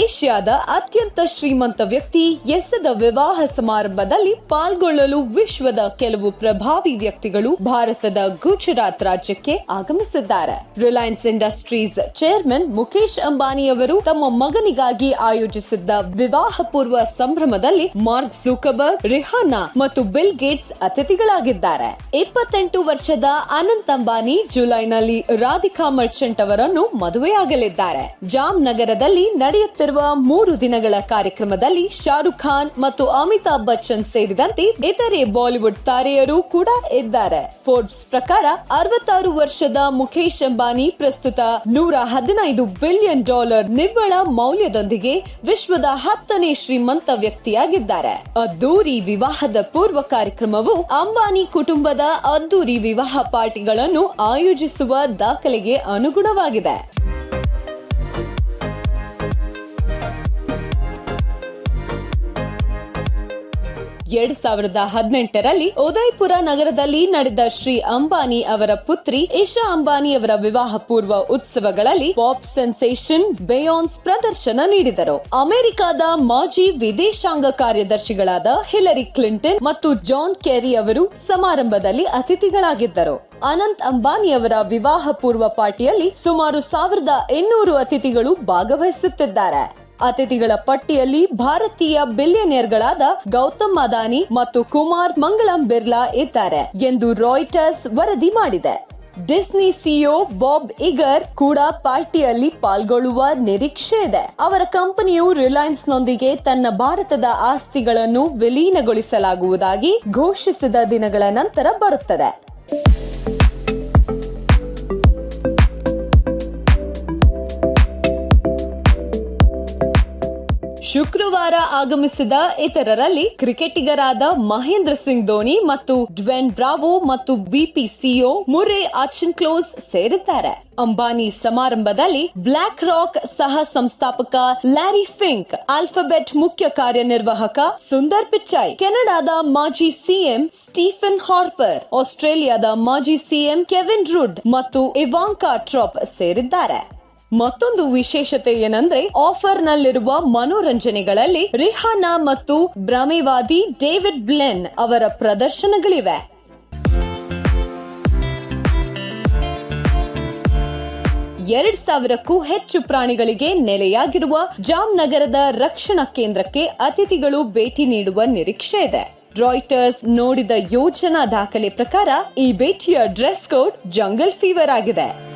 ಏಷ್ಯಾದ ಅತ್ಯಂತ ಶ್ರೀಮಂತ ವ್ಯಕ್ತಿ ಎಸೆದ ವಿವಾಹ ಸಮಾರಂಭದಲ್ಲಿ ಪಾಲ್ಗೊಳ್ಳಲು ವಿಶ್ವದ ಕೆಲವು ಪ್ರಭಾವಿ ವ್ಯಕ್ತಿಗಳು ಭಾರತದ ಗುಜರಾತ್ ರಾಜ್ಯಕ್ಕೆ ಆಗಮಿಸಿದ್ದಾರೆ. Reliance Industries chairman Mukesh Ambani ಅವರು ತಮ್ಮ ಮಗನಿಗಾಗಿ ಆಯೋಜಿಸಿದ್ದ ವಿವಾಹ ಪೂರ್ವ ಸಂಭ್ರಮದಲ್ಲಿ ಮಾರ್ಕ್ ಜುಕಬರ್ಗ್ ರಿಹಾನಾ ಮತ್ತು ಬಿಲ್ ಗೇಟ್ಸ್ ಅತಿಥಿಗಳಾಗಿದ್ದಾರೆ. ಇಪ್ಪತ್ತೆಂಟು ವರ್ಷದ ಅನಂತ್ ಅಂಬಾನಿ ಜುಲೈನಲ್ಲಿ ರಾಧಿಕಾ ಮರ್ಚೆಂಟ್ ಅವರನ್ನು ಮದುವೆಯಾಗಲಿದ್ದಾರೆ. ಜಾಮ್ ನಗರದಲ್ಲಿ ನಡೆಯುತ್ತಿರುವ ಮೂರು ದಿನಗಳ ಕಾರ್ಯಕ್ರಮದಲ್ಲಿ ಶಾರುಖ್ ಖಾನ್ ಮತ್ತು ಅಮಿತಾಬ್ ಬಚ್ಚನ್ ಸೇರಿದಂತೆ ಇತರೆ ಬಾಲಿವುಡ್ ತಾರೆಯರು ಕೂಡ ಇದ್ದಾರೆ. ಫೋರ್ಬ್ಸ್ ಪ್ರಕಾರ ಅರವತ್ತಾರು ವರ್ಷದ ಮುಖೇಶ್ ಅಂಬಾನಿ ಪ್ರಸ್ತುತ ನೂರ ಹದಿನೈದು ಬಿಲಿಯನ್ ಡಾಲರ್ ನಿವ್ವಳ ಮೌಲ್ಯದೊಂದಿಗೆ ವಿಶ್ವದ ಹತ್ತನೇ ಶ್ರೀಮಂತ ವ್ಯಕ್ತಿಯಾಗಿದ್ದಾರೆ. ಅದ್ದೂರಿ ವಿವಾಹದ ಪೂರ್ವ ಕಾರ್ಯಕ್ರಮವು ಅಂಬಾನಿ ಕುಟುಂಬದ ಅದ್ದೂರಿ ವಿವಾಹ ಪಾರ್ಟಿಗಳನ್ನು ಆಯೋಜಿಸುವ ದಾಖಲೆಗೆ ಅನುಗುಣವಾಗಿದೆ. ಎರಡ್ ಸಾವಿರದ ಹದಿನೆಂಟರಲ್ಲಿ ಉದಯ್ಪುರ ನಗರದಲ್ಲಿ ನಡೆದ ಶ್ರೀ ಅಂಬಾನಿ ಅವರ ಪುತ್ರಿ ಇಶಾ ಅಂಬಾನಿ ಅವರ ವಿವಾಹ ಪೂರ್ವ ಉತ್ಸವಗಳಲ್ಲಿ ಪಾಪ್ ಸೆನ್ಸೇಷನ್, ಬೇಯಾನ್ಸ್ ಪ್ರದರ್ಶನ ನೀಡಿದರು. ಅಮೆರಿಕದ ಮಾಜಿ ವಿದೇಶಾಂಗ ಕಾರ್ಯದರ್ಶಿಗಳಾದ ಹಿಲರಿ ಕ್ಲಿಂಟನ್ ಮತ್ತು ಜಾನ್ ಕೆರಿ ಅವರು ಸಮಾರಂಭದಲ್ಲಿ ಅತಿಥಿಗಳಾಗಿದ್ದರು. ಅನಂತ್ ಅಂಬಾನಿ ಅವರ ವಿವಾಹ ಪೂರ್ವ ಪಾರ್ಟಿಯಲ್ಲಿ ಸುಮಾರು ಸಾವಿರದ ಇನ್ನೂರು ಅತಿಥಿಗಳು ಭಾಗವಹಿಸುತ್ತಿದ್ದಾರೆ. ಅತಿಥಿಗಳ ಪಟ್ಟಿಯಲ್ಲಿ ಭಾರತೀಯ ಬಿಲಿಯನಿಯರ್ಗಳಾದ ಗೌತಮ್ ಅದಾನಿ ಮತ್ತು ಕುಮಾರ್ ಮಂಗಳಂ ಬಿರ್ಲಾ ಇದ್ದಾರೆ ಎಂದು ರಾಯ್ಟರ್ಸ್ ವರದಿ ಮಾಡಿದೆ. ಡಿಸ್ನಿ ಸಿಇಒ ಬಾಬ್ ಇಗರ್ ಕೂಡ ಪಾರ್ಟಿಯಲ್ಲಿ ಪಾಲ್ಗೊಳ್ಳುವ ನಿರೀಕ್ಷೆ ಇದೆ. ಅವರ ಕಂಪನಿಯು ರಿಲಯನ್ಸ್ ನೊಂದಿಗೆ ತನ್ನ ಭಾರತದ ಆಸ್ತಿಗಳನ್ನು ವಿಲೀನಗೊಳಿಸಲಾಗುವುದಾಗಿ ಘೋಷಿಸಿದ ದಿನಗಳ ನಂತರ ಬರುತ್ತದೆ. ಶುಕ್ರವಾರ ಆಗಮಿಸಿದ ಇತರರಲ್ಲಿ ಕ್ರಿಕೆಟಿಗರಾದ ಮಹೇಂದ್ರ ಸಿಂಗ್ ಧೋನಿ ಮತ್ತು ಡ್ವೆನ್ ಬ್ರಾವೋ ಮತ್ತು ಬಿಪಿ ಸಿಒ ಮುರೆ ಆಚನ್ ಕ್ಲೋಸ್ ಸೇರಿದ್ದಾರೆ. ಅಂಬಾನಿ ಸಮಾರಂಭದಲ್ಲಿ ಬ್ಲಾಕ್ ರಾಕ್ ಸಹ ಸಂಸ್ಥಾಪಕ ಲ್ಯಾರಿ ಫಿಂಕ್, ಆಲ್ಫಾಬೆಟ್ ಮುಖ್ಯ ಕಾರ್ಯನಿರ್ವಾಹಕ ಸುಂದರ್ ಪಿಚಾಯ್ ಕೆನಡಾದ ಮಾಜಿ ಸಿಎಂ ಸ್ಟೀಫನ್ ಹಾರ್ಪರ್, ಆಸ್ಟ್ರೇಲಿಯಾದ ಮಾಜಿ ಸಿಎಂ ಕೆವಿನ್ ರುಡ್ ಮತ್ತು ಇವಾಂಕಾ ಟ್ರಾಪ್ ಸೇರಿದ್ದಾರೆ. ಮತ್ತೊಂದು ವಿಶೇಷತೆ ಏನಂದ್ರೆ ಆಫರ್ ನಲ್ಲಿರುವ ಮನೋರಂಜನೆಗಳಲ್ಲಿ ರಿಹಾನಾ ಮತ್ತು ಭ್ರಮೆವಾದಿ ಡೇವಿಡ್ ಬ್ಲೆನ್ ಅವರ ಪ್ರದರ್ಶನಗಳಿವೆ. ಎರಡ್ ಸಾವಿರಕ್ಕೂ ಹೆಚ್ಚು ಪ್ರಾಣಿಗಳಿಗೆ ನೆಲೆಯಾಗಿರುವ ಜಾಮ್ನಗರದ ರಕ್ಷಣಾ ಕೇಂದ್ರಕ್ಕೆ ಅತಿಥಿಗಳು ಭೇಟಿ ನೀಡುವ ನಿರೀಕ್ಷೆ ಇದೆ. ರಾಯ್ಟರ್ಸ್ ನೋಡಿದ ಯೋಜನಾ ದಾಖಲೆ ಪ್ರಕಾರ ಈ ಭೇಟಿಯ ಡ್ರೆಸ್ ಕೋಡ್ ಜಂಗಲ್ ಫೀವರ್ ಆಗಿದೆ.